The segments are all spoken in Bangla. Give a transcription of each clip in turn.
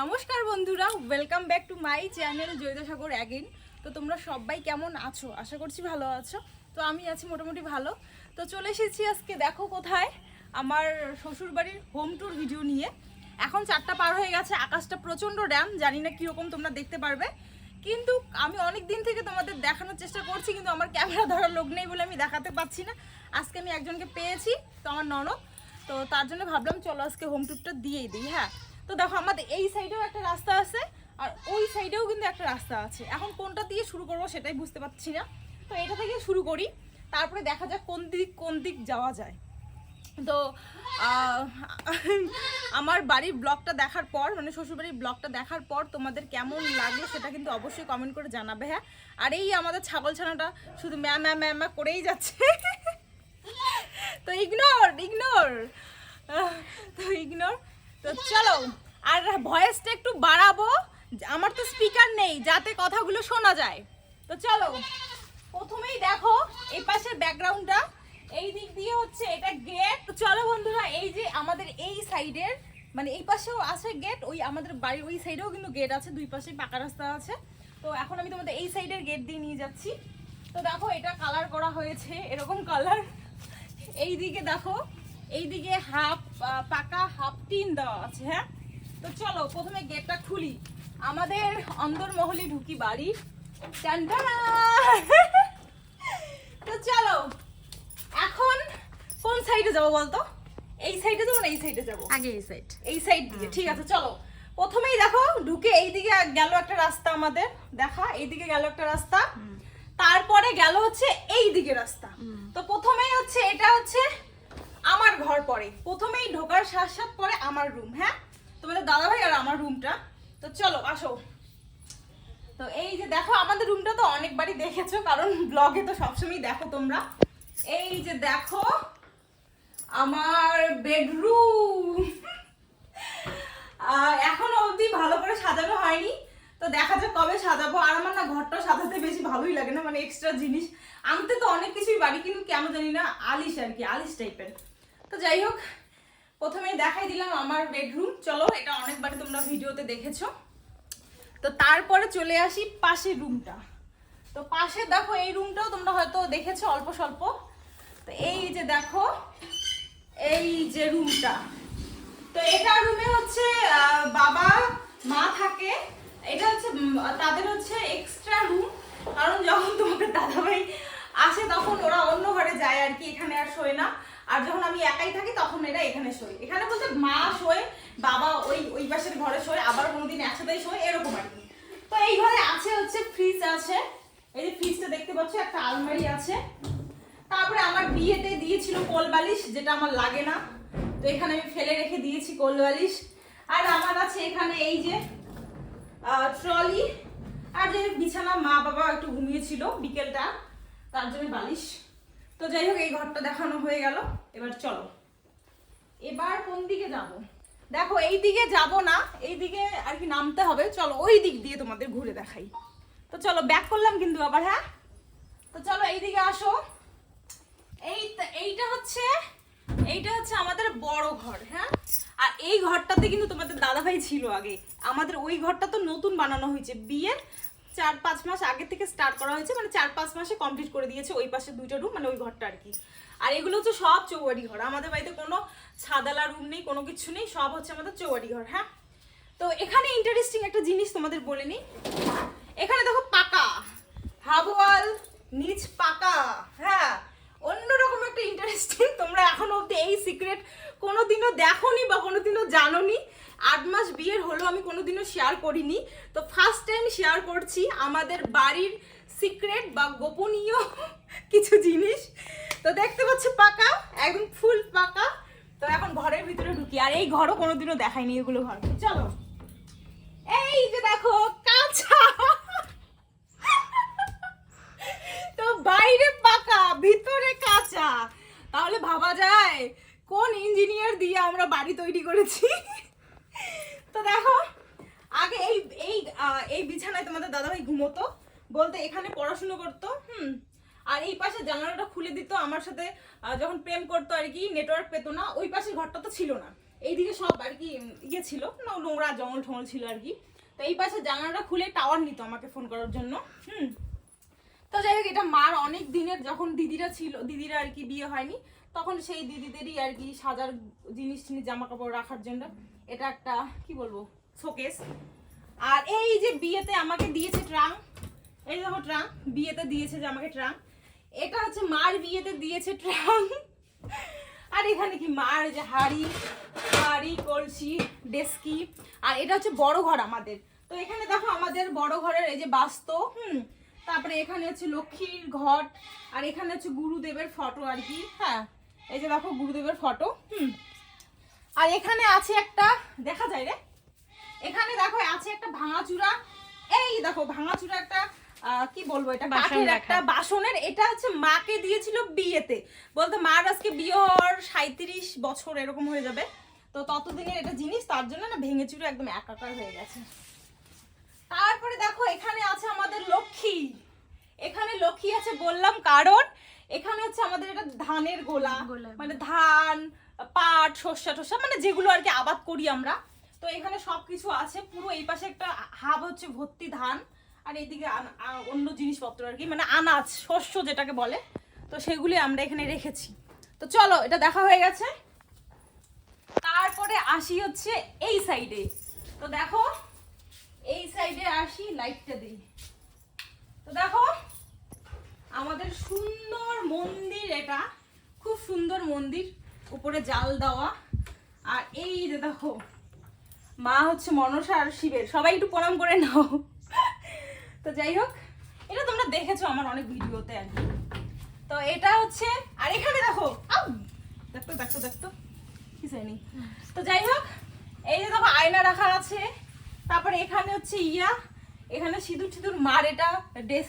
নমস্কার বন্ধুরা welcome back to my channel জয়দাসাগর again তো তোমরা সবাই কেমন আছো? আশা করছি ভালো আছো। তো আমি আছি মোটামুটি ভালো। তো চলে এসেছি আজকে, দেখো কোথায়, আমার শ্বশুরবাড়ির হোম ট্যুর ভিডিও নিয়ে। এখন চারটা পার হয়ে গেছে, আকাশটা প্রচণ্ড ড্যাম, জানি না কীরকম তোমরা দেখতে পারবে। কিন্তু আমি অনেক দিন থেকে তোমাদের দেখানোর চেষ্টা করছি, কিন্তু আমার ক্যামেরা ধরার লোক নেই বলে আমি দেখাতে পাচ্ছি না। আজকে আমি একজনকে পেয়েছি, তো আমার ননদ। তো তার জন্য ভাবলাম, চলো আজকে হোম ট্যুরটা দিয়েই দিই হ্যাঁ? তো দেখো আমাদের এই সাইডেও একটা রাস্তা আছে, আর ওই সাইডেও কিন্তু একটা রাস্তা আছে। এখন কোনটা দিয়ে শুরু করব সেটাই বুঝতে পারছি না। তো এটা থেকে শুরু করি, তারপরে দেখা যাক কোন দিক কোন দিক যাওয়া যায়। তো আমার বাড়ির ব্লগটা দেখার পর মানে শ্বশুরবাড়ির ব্লগটা দেখার পর তোমাদের কেমন লাগল সেটা কিন্তু অবশ্যই কমেন্ট করে জানাবে হ্যাঁ? আর এই আমাদের ছাগল ছানাটা শুধু ম্যা ম্যা ম্যা ম্যা করেই যাচ্ছে। তো ইগনোর ইগনোর তো ইগনোর তো চলো। আর ভয়েসটা একটু বাড়াবো। আমার তো স্পিকার নেই, যাতে কথাগুলো শোনা যায়। তো চলো, প্রথমেই দেখো, এই পাশের ব্যাকগ্রাউন্ডটা এই দিক দিয়ে হচ্ছে এটা গেট চলো বন্ধুরা, এই যে আমাদের এই সাইডের মানে এই পাশেও আছে গেট ওই আমাদের বাড়ির ওই সাইডেও কিন্তু গেট আছে, দুই পাশে পাকা রাস্তা আছে। তো এখন আমি তোমাদের এই সাইডের গেট দিয়ে নিয়ে যাচ্ছি। তো দেখো, এটা কালার করা হয়েছে, এরকম কালার এই দিকে দেখো, এই দিকে হাফ পাকা হাফ টিন দেওয়া আছে হ্যাঁ? তো চলো প্রথমে গেটটা খুলি। আমাদের অন্দরমহলে ঢুকি বাড়ি! তো চলো এখন কোন সাইডে যাব বলতো? এই সাইডে যাব না এই সাইডে যাব? আগে এই সাইড এই সাইড দিয়ে ঠিক আছে চলো। প্রথমেই দেখো ঢুকে এইদিকে গেল একটা রাস্তা আমাদের। দেখা এইদিকে গেল একটা রাস্তা। তারপরে গেল হচ্ছে এই দিকে রাস্তা তো প্রথমেই হচ্ছে এটা হচ্ছে আমার ঘর পরে। প্রথমেই ঢোকার সাথ সাথ পরে আমার রুম হ্যাঁ? তোমাদের দাদা ভাই আর আমার রুমটা তো চলো, আসো। তো এই যে দেখো, আমাদের রুমটা তো অনেকবারই দেখেছ, কারণ ব্লগে তো সবসময় দেখো তোমরা। এই যে দেখো, আমার বেডরুম এখনও অবধি ভালো করে সাজানো হয়নি। তো দেখা যাক কবে সাজাবো। আর আমার না ঘরটা সাজাতে বেশি ভালোই লাগে না মানে এক্সট্রা জিনিস। আনতে তো অনেক কিছুই বাড়ি, কিন্তু কেন জানি না আলিশ আর কি, আলিশ টাইপের তো যাই হোক প্রথমেই দেখাই দিলাম আমার বেডরুম চলো, এটা অনেকবার তোমরা ভিডিওতে দেখেছ। তো তারপরে চলে আসি পাশের রুমটা তো পাশে দেখো, এই রুমটাও তোমরা হয়তো দেখেছ অল্প স্বল্প। তো এই যে দেখো, এই যে রুমটা তো এটা রুমে হচ্ছে বাবা, মা থাকে। এটা হচ্ছে তাদের হচ্ছে এক্সট্রা রুম কারণ যখন তোমাদের দাদাভাই আসে, তখন ওরা অন্য ঘরে যায় আর কি, এখানে আর শোয় না। আর যখন আমি একাই থাকি, তখন এরা এখানে শোয়। এখানে বলতে মা শোয়, বাবা ওই ওই পাশের ঘরে শোয়, আবার কোনোদিন একসাথেই শোয়, এরকম আর কি। তো এই ঘরে আছে হচ্ছে ফ্রিজ আছে। এই যে ফ্রিজটা দেখতে পাচ্ছ, একটা আলমারি আছে। তারপরে আমার বিয়েতে দিয়েছিল কোল বালিশ, যেটা আমার লাগে না। তো এখানে আমি ফেলে রেখে দিয়েছি কোল বালিশ। আর আমার আছে এখানে এই যে ট্রলি আর যে বিছানা মা বাবা একটু ঘুমিয়েছিল বিকেলটা, তার জন্য বালিশ। তো যাই হোক, এই ঘরটা দেখানো হয়ে গেল। এবার চলো। এবার কোন দিকে যাব? দেখো, এই দিকে যাব না, এই দিকে আর কি নামতে হবে। চলো, ওই দিক দিয়ে তোমাদের ঘুরে দেখাই। তো চলো ব্যাক করলাম কিন্তু আবার হ্যাঁ? তো চলো, এই দিকে আসো। এই এইটা হচ্ছে এইটা হচ্ছে আমাদের বড় ঘর হ্যাঁ? আর এই ঘরটাতে কিন্তু তোমাদের দাদাভাই ছিল আগে। আমাদের ওই ঘরটা তো নতুন বানানো হয়েছে। বিয়ের চার পাঁচ মাস আগে থেকে স্টার্ট করা হয়েছে মানে চার পাঁচ মাসে কমপ্লিট করে দিয়েছে ওই পাশে দুইটা রুম মানে ওই ঘরটা আর কি। আর এগুলো হচ্ছে সব চৌবাড়ি ঘর। আমাদের বাড়িতে কোনো ছাদালা রুম নেই, কোনো কিছু নেই, সব হচ্ছে আমাদের চৌবাড়ি ঘর হ্যাঁ? তো এখানে ইন্টারেস্টিং একটা জিনিস তোমাদের বলে নিই। এখানে দেখো পাকা, হাবওয়াল, নিচ পাকা হ্যাঁ? অন্যরকম একটা ইন্টারেস্টিং তোমরা এখনও অব্দি এই সিক্রেট কোনোদিনও দেখোনি বা কোনোদিনও জানোনি। আট মাস বিয়ের হলো, আমি কোনোদিনও শেয়ার করিনি। তো ফার্স্ট টাইম শেয়ার করছি আমাদের বাড়ির সিক্রেট বা গোপনীয় কিছু জিনিস। তো দেখতে পাচ্ছ পাকা, একদম ফুল পাকা। তো এখন ঘরের ভিতরে ঢুকি, আর এই ঘরও কোনোদিনও দেখাইনি এগুলো ঘর। চলো। এই যে দেখো, কাঁচা। তো বাইরে পাকা, ভিতরে কাঁচা। তাহলে ভাবা যায় কোন ইঞ্জিনিয়ার দিয়ে আমরা বাড়ি তৈরি করেছি? তো দেখো, আগে এই এই এই বিছানায় তোমাদের দাদাভাই ঘুমোতো, বলতে এখানে পড়াশুনো করতো, হুম, আর এই পাশে জানালাটা খুলে দিত, আমার সাথে যখন প্রেম করতো আর কি নেটওয়ার্ক পেতো না, ওই পাশের ঘরটা তো ছিল না। এইদিকে সব আর কি ইয়ে ছিল, না নোংরা জঙ্গল ঠঙ্গল ছিল আর কি। তো এই পাশে জানালাটা খুলে টাওয়ার নিত আমাকে ফোন করার জন্য, হুম। তো যাই হোক, এটা মার অনেক দিনের, যখন দিদিরা ছিল, দিদিরা আর কি বিয়ে হয়নি তখন সেই দিদিদেরই আর কি সাজার জিনিস টিনিস জামা কাপড় রাখার জন্য এটা একটা, কি বলব, শোকেস। আর এই যে বিয়েতে আমাকে দিয়েছে ট্রাং, এই দেখো ট্রাং, বিয়েতে দিয়েছে যে আমাকে ট্রাং। এটা হচ্ছে মার বিয়েতে দিয়েছে ট্রাং। আর এখানে কি মার যে হাড়ি হাড়ি, কলসি, ডেস্কি, আর এটা হচ্ছে বড় ঘর আমাদের। তো এখানে দেখো আমাদের বড় ঘরের এই যে বাস্ত, হুম, তারপরে এখানে হচ্ছে লক্ষ্মীর ঘট, আর এখানে হচ্ছে গুরুদেবের ফটো আর কি হ্যাঁ। এই যে দেখো গুরুদেবের ফটো হুম। আর এখানে আছে একটা দেখা যায় রে। এখানে দেখো আছে একটা ভাঙাচুরা এই দেখো ভাঙাচুরা একটা কি বলব এটা? বাসন কাঠের একটা বাসনের এটা হচ্ছে মাকে দিয়েছিল বিয়েতে। বলতে মার আজকে বিয়ে হওয়ার সাঁত্রিশ বছর এরকম হয়ে যাবে। তো ততদিনের এটা জিনিস তার জন্য না ভেঙে চুরে একদম একাকার হয়ে গেছে। তারপরে দেখো এখানে আছে আমাদের লক্ষ্মী। এখানে লক্ষ্মী আছে বললাম কারণ এখানে হচ্ছে আমাদের এটা ধানের গোলা। মানে ধান পাট শস্য টস্যা মানে যেগুলো আর কি আবাদ করি আমরা। তো এখানে সব কিছু আছে পুরো এই পাশে একটা হাব হচ্ছে ভর্তি ধান আর এইদিকে অন্য জিনিসপত্র আর কি মানে আনাজ শস্য যেটাকে বলে তো সেগুলি আমরা এখানে রেখেছি। তো চলো এটা দেখা হয়ে গেছে। তারপরে আসি হচ্ছে এই সাইডে। তো দেখো এই সাইডে আসি লাইটটা দিই। তো দেখো আমাদের সুন্দর মন্দির এটা। খুব সুন্দর মন্দির, উপরে জাল দেওয়া। আর এই যে দেখো, মা হচ্ছে মনসা আর শিবের। সবাই একটু প্রণাম করে নাও। তো যাই হোক, এটা তোমরা দেখেছ আমার অনেক ভিডিওতে আর কি। তো এটা হচ্ছে, আর এখানে দেখো! দেখতো দেখতো দেখতো। কিছু নেই তো যাই হোক, এই যে দেখো, আয়না রাখা আছে। তারপরে এখানে হচ্ছে ইয়া। এখানে সিঁদুর সিঁদুর মার, এটা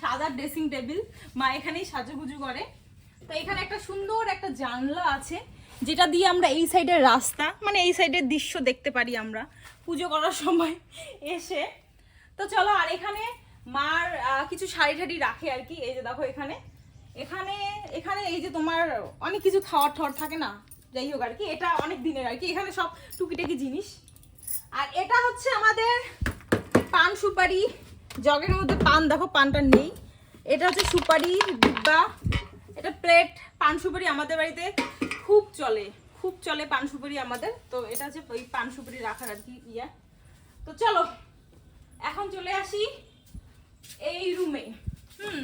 সাদা ড্রেসিং টেবিল। মা এখানেই সাজুগুজু করে। তো এখানে একটা সুন্দর একটা জানলা আছে, যেটা দিয়ে আমরা এই সাইডের রাস্তা মানে এই সাইডের দৃশ্য দেখতে পারি আমরা পুজো করার সময় এসে। তো চলো, আর এখানে মার কিছু শাড়ি ঠাড়ি রাখে আর কি, এই যে দেখো এখানে। এখানে এখানে এই যে তোমার অনেক কিছু খাওয়ার ঠাওয়ার থাকে না, যাই হোক আর কি, এটা অনেক দিনের আর কি, এখানে সব টুকিটাকি জিনিস। আর এটা হচ্ছে আমাদের পান সুপারি, জগের মধ্যে পান, দেখো পানটা নেই। এটা হচ্ছে সুপারি, ডিব্বা। এটা প্লেট, পান সুপারি আমাদের বাড়িতে খুব চলে খুব চলে পান সুপারি আমাদের। তো এটা হচ্ছে ওই পান সুপারি রাখার আর কি ইয়া। তো চলো, এখন চলে আসি এই রুমে। হুম,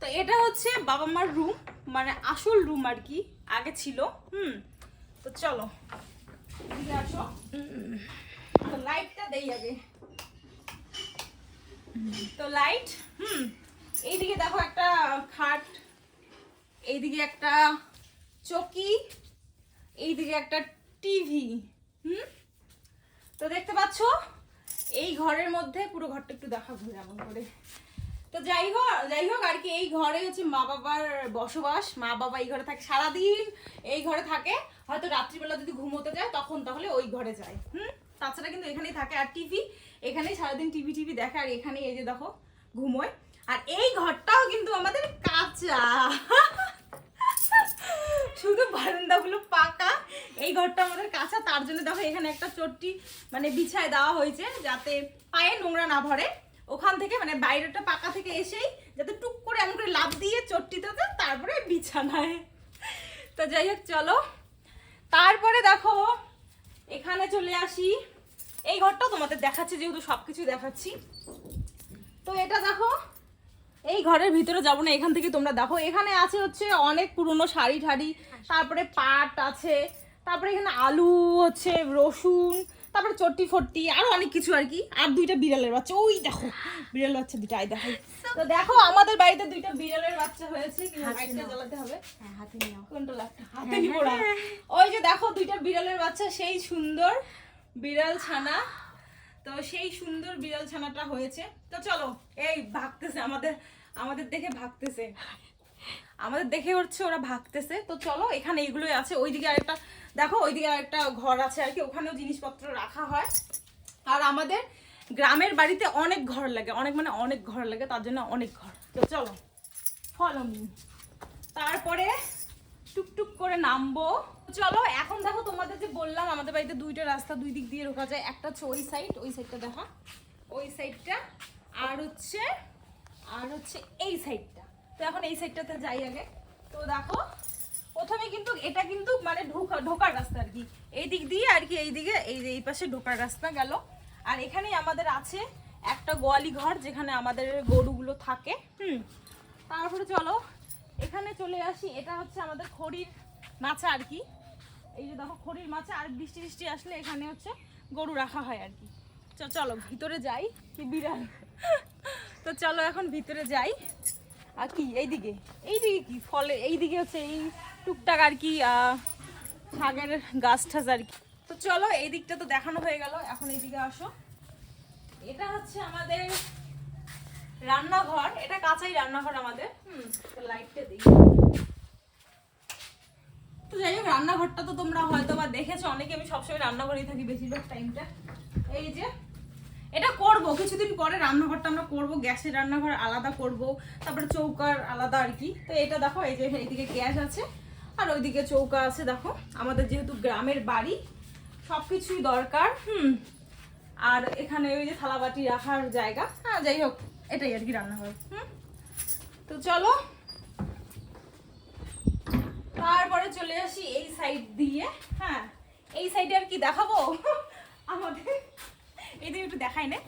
তো এটা হচ্ছে বাবা মার রুম মানে আসল রুম আর কি, আগে ছিল। হুম, তো চলো আসো। লাইটটা দেই আগে। তো লাইট হুম, এইদিকে দেখো একটা খাট, এইদিকে একটা চকি, এইদিকে একটা টিভি হুম? তো দেখতে পাচ্ছ, এই ঘরের মধ্যে পুরো ঘরটা একটু দেখাবো এমন করে। তো যাই হোক যাই হোক, আর কি, এই ঘরে হচ্ছে মা বাবার বসবাস, মা বাবা এই ঘরে থাকে সারাদিন, এই ঘরে থাকে। হয়তো রাত্রিবেলা যদি ঘুমোতে যায়, তখন তাহলে ওই ঘরে যায়, হুম? তাছাড়া কিন্তু এখানেই থাকে, আর টিভি এখানেই সারাদিন টিভি টিভি দেখে, আর এখানেই এই যে দেখো, ঘুমোয়। আর এই ঘরটাও কিন্তু আমাদের কাঁচা। শুধু বারান্দাগুলো পাকা। এই ঘরটা আমাদের কাঁচা, তার জন্য দেখো এখানে একটা চট্টি মানে বিছায় দেওয়া হয়েছে, যাতে পায়ে নোংরা না ভরে। ওখান থেকে মানে বাইরেটা পাকা থেকে এসেই যাতে টুক করে এমন করে লাভ দিয়ে চট্টিতে তারপরে বিছানায়। তো যাই হোক, চলো। তারপরে দেখো, এখানে চলে আসি। এই ঘরটা তোমাদের দেখাচ্ছি যেহেতু সবকিছু দেখাচ্ছি। তো এটা দেখো এই ঘরের ভিতরে যাব না এখান থেকে তোমরা দেখো। এখানে আছে হচ্ছে অনেক পুরনো শাড়ি ঠাড়ি তারপরে পাট আছে তারপরে এখানে আলু হচ্ছে রসুন তারপরে চট্টি ফট্টি আরও অনেক কিছু আর কি। আর দুইটা বিড়ালের বাচ্চা ওই দেখো বিড়াল বাচ্চা দুইটা আই দেখো। তো দেখো আমাদের বাড়িতে দুইটা বিড়ালের বাচ্চা হয়েছে কিন্তু লাইটটা জ্বালাতে হবে। হ্যাঁ হাতে নাও। কোনটা লাগতো হাতে নিবো ওই যে দেখো দুইটা বিড়ালের বাচ্চা সেই সুন্দর। বিড়াল ছানা। তো সেই সুন্দর বিড়াল ছানাটা হয়েছে। তো চলো, এই ভাগতেছে, আমাদের আমাদের দেখে ভাগতেছে। আমাদের দেখে হচ্ছে ওরা ভাগতেছে। তো চলো, এখানে এইগুলোই আছে। ওইদিকে আরেকটা, দেখো, ওইদিকে আরেকটা ঘর আছে আর কি। ওখানেও জিনিসপত্র রাখা হয়। আর আমাদের গ্রামের বাড়িতে অনেক ঘর লাগে। অনেক মানে অনেক ঘর লাগে, তার জন্য অনেক ঘর। তো চলো, ফলো তারপরে টুকটুক করে নামবো। চলো, এখন দেখো তোমাদের যে বললাম, আমাদের বাড়িতে দুইটা রাস্তা দুই দিক দিয়ে ঢোকা যায়। একটা হচ্ছে ওই সাইড ওই সাইডটা দেখা। ওই সাইডটা আর হচ্ছে আর হচ্ছে এই সাইডটা তো এখন এই সাইডটাতে যাই আগে। তো দেখো, প্রথমে কিন্তু এটা কিন্তু মানে ঢোকা ঢোকার রাস্তা আর কি। এই দিক দিয়ে আর কি, এই দিকে, এই এই পাশে ঢোকার রাস্তা গেল। আর এখানেই আমাদের আছে একটা গোয়ালি ঘর, যেখানে আমাদের গরুগুলো থাকে। হুম, তারপরে চলো এখানে চলে আসি, এটা হচ্ছে আমাদের খড়ির মাচা আর কি। এই যে দেখো, খড়ির মাচা আর বৃষ্টি বৃষ্টি আসলে এখানে হচ্ছে গরু রাখা হয় আর কি। চলো, ভিতরে যাই, কি বিড়াল। তো চলো এখন ভিতরে যাই। আর কি, এইদিকে এইদিকে কি, ফলে, এইদিকে হচ্ছে এই টুকটাক আর কি শাকের গাছ ঠাস আর কি। তো চলো এই দিকটা তো দেখানো হয়ে গেল, এখন এইদিকে আসো। এটা হচ্ছে আমাদের রান্নাঘর, এটা কাঁচাই রান্নাঘর আমাদের। হুম লাইটটা দিই। তো যাই হোক, রান্নাঘরটা তো তোমরা হয়তো বা দেখেছ, অনেকে আমি সবসময় রান্নাঘরেই থাকি বেশিরভাগ টাইমটা এই যে, এটা করব, কিছুদিন পরে রান্নাঘরটা আমরা করব, গ্যাসের রান্নাঘর আলাদা করব, তারপরে চৌকার আলাদা আর কি। তো এটা দেখো, এই যে এইদিকে গ্যাস আছে, আর ওইদিকে চৌকা আছে, দেখো। আমাদের যেহেতু গ্রামের বাড়ি সব কিছুই দরকার, হুম। আর এখানে ওই যে থালাবাটি রাখার জায়গা। হ্যাঁ যাই হোক এটাই আর কি রান্নাঘর হুম? তো চলো। তারপরে চলে আসি এই সাইড দিয়ে। হ্যাঁ এই সাইডে আর কি দেখাবো? আমাদের। এদিকে একটু দেখাই না।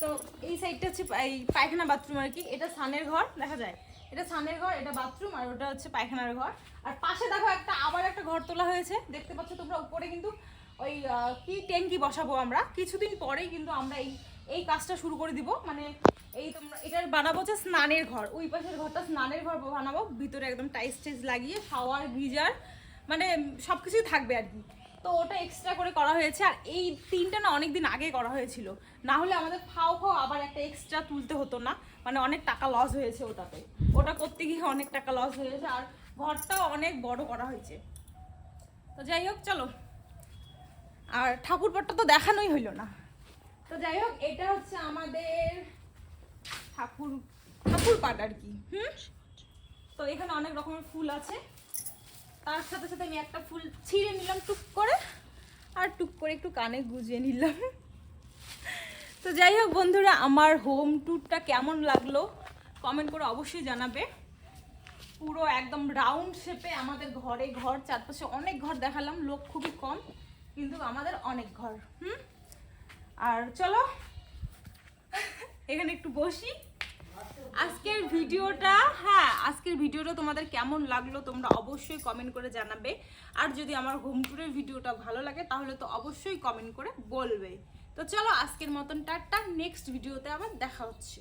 তো এই সাইডটা হচ্ছে এই পায়খানা বাথরুম আর কি। এটা সানের ঘর, দেখা যায়? এটা সানের ঘর, এটা বাথরুম আর ওটা হচ্ছে পায়খানার ঘর। আর পাশে দেখো একটা আবার একটা ঘর তোলা হয়েছে। দেখতে পাচ্ছ তোমরা উপরে কিন্তু ওই কি ট্যাঙ্কি বসাবো আমরা? কিছুদিন পরেই কিন্তু আমরা এই এই কাজটা শুরু করে দিব। মানে এই তোমরা এটার বানাবো হচ্ছে স্নানের ঘর। ওই পাশের ঘরটা স্নানের ঘর বানাবো। ভিতরে একদম টাইস টাইস লাগিয়ে শাওয়ার, গিজার মানে সব কিছুই থাকবে আর কি। তো ওটা এক্সট্রা করে করা হয়েছে। আর এই তিনটা না অনেক দিন আগে করা হয়েছিল। না হলে আমাদের ফাও ফাও আবার একটা এক্সট্রা তুলতে হতো না। মানে অনেক টাকা লস হয়েছে ওটাতে। ওটা করতে গিয়ে অনেক টাকা লস হয়েছে আর ঘরটাও অনেক বড় করা হয়েছে। তো যাই হোক, চলো। আর ঠাকুরপাটটা তো দেখানোই হইল না। তো যাই হোক, এটা হচ্ছে আমাদের ঠাকুর ঠাকুর পাট আর কি। হুম? তো এখানে অনেক রকমের ফুল আছে। তার সাথে সাথে আমি একটা ফুল ছিঁড়ে নিলাম টুক করে, আর টুক করে একটু কানে গুজিয়ে নিলাম। তো যাই হোক বন্ধুরা, আমার হোম ট্যুরটা কেমন লাগল কমেন্ট করে অবশ্যই জানাবে। পুরো একদম রাউন্ড শেপে আমাদের ঘরে ঘর, চারপাশে অনেক ঘর দেখালাম, লোক খুবই কম, কিন্তু আমাদের অনেক ঘর। হুম? আর চলো, এখানে একটু বসি। আজকের ভিডিওটা হ্যাঁ আজকের ভিডিওটা তোমাদের কেমন লাগল তোমরা অবশ্যই কমেন্ট করে জানাবে। আর যদি আমার হোম ট্যুরের ভিডিওটা ভালো লাগে, তাহলে তো অবশ্যই কমেন্ট করে বলবে। তো চলো, আজকের মতন টাটা নেক্সট ভিডিওতে আবার দেখা হচ্ছে।